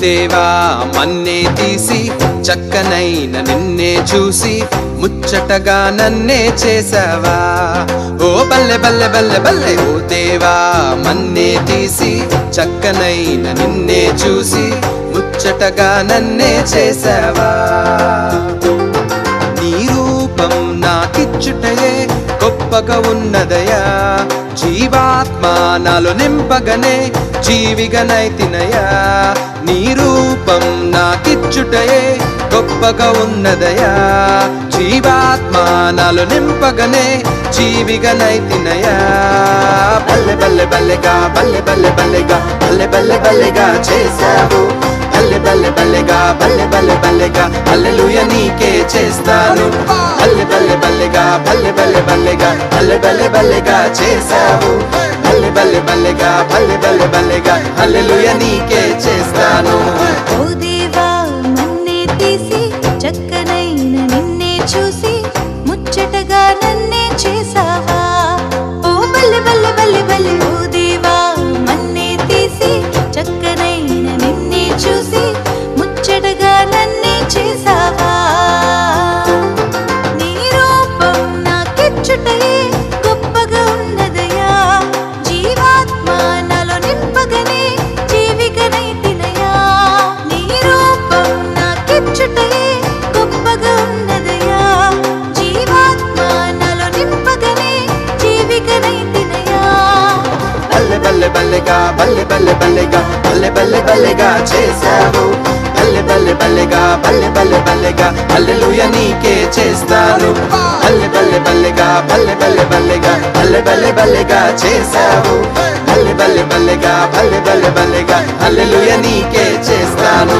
దేవా మన్నే తీసి చక్కనైన నిన్నే చూసి ముచ్చటగా నన్నే చేసావా? ఓ బల్లె బల్లె బల్లె బల్లె ఓ దేవా మన్నే తీసి చక్కనైన నిన్నే చూసి ముచ్చటగా నన్నే చేసావా? నీ రూపం నాకిచ్చుటయే గొప్పగా ఉన్నదయా? జీవాత్మ నాలో నింపగనే జీవిగనైతినయా నీ రూపం నాకిచ్చుటయే గొప్పగా ఉన్నదయా? జీవాత్మానాలు నింపగనే జీవిగనైతినయా బల్లె బల్లె బల్లెగా బల్లె బల్లె బల్లెగా బల్లె బల్లె బల్లెగా చేశావు. బల్లె బల్లె బల్లెగా బల్లె బల్లె బల్లెగా అల్లెలుయ నీకే చేస్తాను. బల్లె బల్లె బల్లెగా బల్లె బల్లె బల్లెగా బల్లె బల్లె బల్లెగా చేశావు. బల్లె బల్లెగా బల్లె బల్లె బల్లెగా హల్లెలూయ నీకే చేస్తాను. బల్లెగా బల్లె బల్లె బల్లెగా బల్లె బల్లె బల్లెగా చేశావు. బల్లె బల్లె బల్లెగా బల్లె బల్లె బల్లెగా అల్లెలుయ నీకే చేస్తాను. బల్లె బల్లె బల్లెగా బల్లె బల్లె బల్లెగా బల్లె బల్లె బల్లెగా చేశావు. బల్లె బల్లె బల్లెగా బల్లె బల్లె బల్లెగా అల్లెలుయ నీకే చేస్తాను.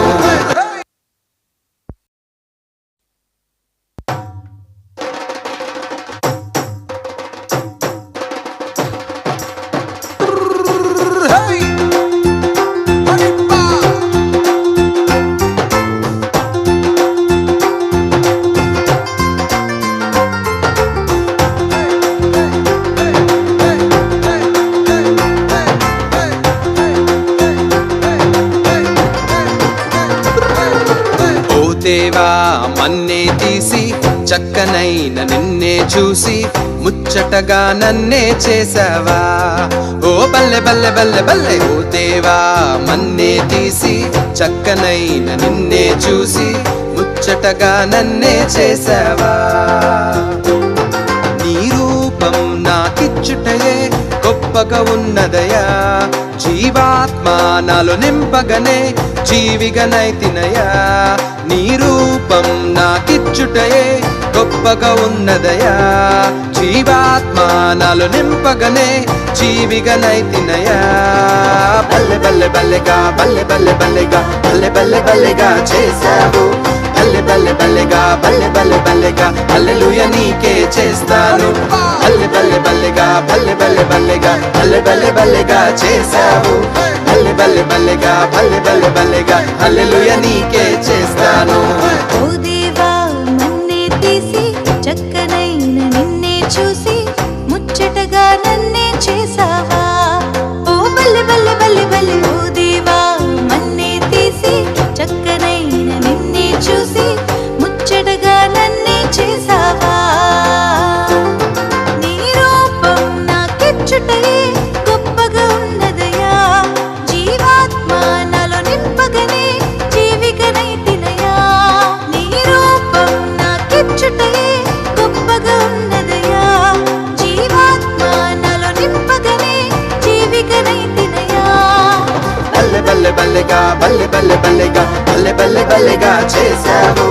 దేవా మన్నే తీసి చక్కనైన నిన్నే చూసి ముచ్చటగా నన్నే చేసావా? ఓ బల్లె బల్లె బల్లె బల్లె ఓ దేవా మన్నే తీసి చక్కనైన నిన్నే చూసి ముచ్చటగా నన్నే చేసావా? నీ రూపం నాకిచ్చుటయే గొప్పగా ఉన్నదయా? జీవాత్మ నాలో నింపగనే జీవిగనైతినయా నీ రూపం నాకిచ్చుటయే గొప్పగా ఉన్నదయా. జీవాత్మ నాలో నింపగనే జీవిగనైతినయా బల్లె బల్లె బల్లెగా బల్లె బల్లె బల్లెగా బల్లె బల్లె బల్లెగా చేశావు. బల్లె బల్లె బల్లెగా బల్లె బల్లె బల్లెగా అల్లెలుయ నీకే చేస్తాను. బల్లె బల్లె బల్లెగా బల్లె బల్లె బల్లెగా బల్లె బల్లె బల్లెగా చేశావు. బల్లె బల్లె బల్లెగా బల్లె బల్లె బల్లెగా అల్లెలుయ నీకే చేస్తాను. ఓ దేవా మన్నే తీసి చక్కనైన నిన్నే చూసి ముచ్చటగా నన్నే చేసావా ఓ బల్లె బల్లె బల్లె బల్లె బల్లెగా బల్లె బల్లె బల్లెగా బల్లె బల్లె బల్లెగా చేశావు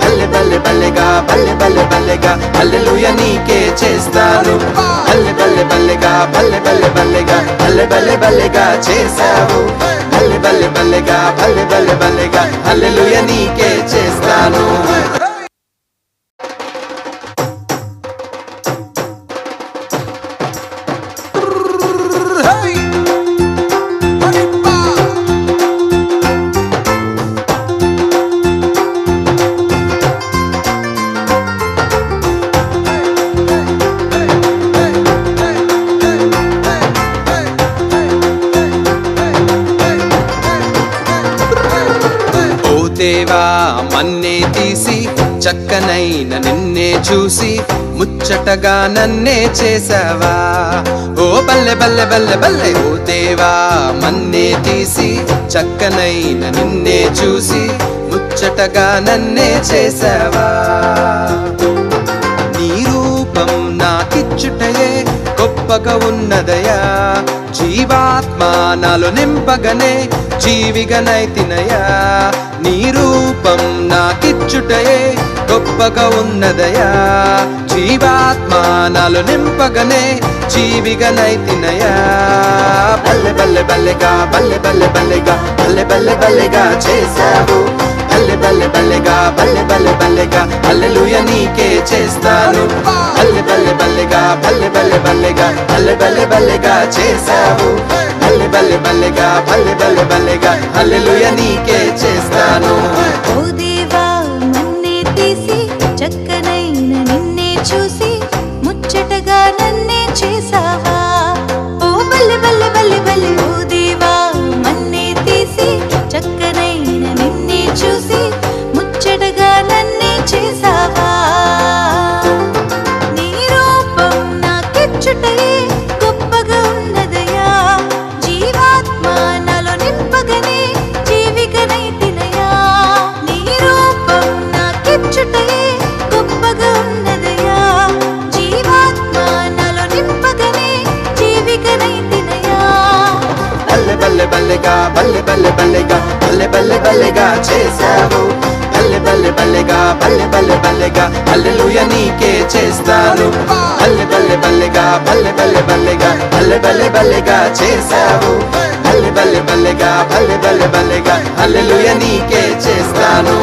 బల్లె బల్లె బల్లెగా బల్లె బల్లె బల్లెగా హల్లెలూయ నీకే చేస్తాను బల్లె బల్లె బల్లెగా బల్లె బల్లె బల్లెగా బల్లె బల్లె బల్లెగా చేశావు బల్లె బల్లె బల్లెగా బల్లె బల్లె బల్లెగా హల్లెలూయ నీకే చేస్తాను దేవా మన్నే తీసి చక్కనైన నిన్నే చూసి ముచ్చటగా నన్నే చేసావా? ఓ బల్లె బల్లె బల్లె బల్లె ఓ దేవా మన్నే తీసి చక్కనైన నిన్నే చూసి ముచ్చటగా నన్నే చేసావా? నీ రూపం నాకిచ్చుటయే గొప్పగా ఉన్నదయా. జీవాత్మ నాలో నింపగనే జీవిగనైతినయా నీ రూపం నాకిచ్చుటయే గొప్పగా ఉన్నదయా? జీవాత్మానాలు నింపగనే జీవిగనైతినయా బల్లె బల్లె బల్లెగా బల్లె బల్లె బల్లెగా బల్లె బల్లె బల్లెగా చేశావు. బల్లె బల్లె బల్లెగా బల్లె బల్లె బల్లెగా అల్లెలుయ నీకే చేస్తాను. బల్లె బల్లె బల్లెగా బల్లె బల్లె బల్లెగా బల్లె బల్లె బల్లెగా చేశావు. బల్లె బల్లె బల్లెగా బల్లె బల్లె బల్లెగా అల్లెలుయ నీకే చేస్తాను. బల్లెగా బల్లె బల్లె బల్లెగా చేశావు. బల్లె బల్లె బల్లెగా బల్లె బల్లె బల్లెగా అల్లెలుయ నీకే చేస్తాను. బల్లె బల్లె బల్లెగా బల్లె బల్లె బల్లెగా బల్లె బల్లె బల్లెగా చేశావు. బల్లె బల్లె బల్లెగా బల్లె బల్లె బల్లెగా అల్లెలుయ నీకే చేస్తాను.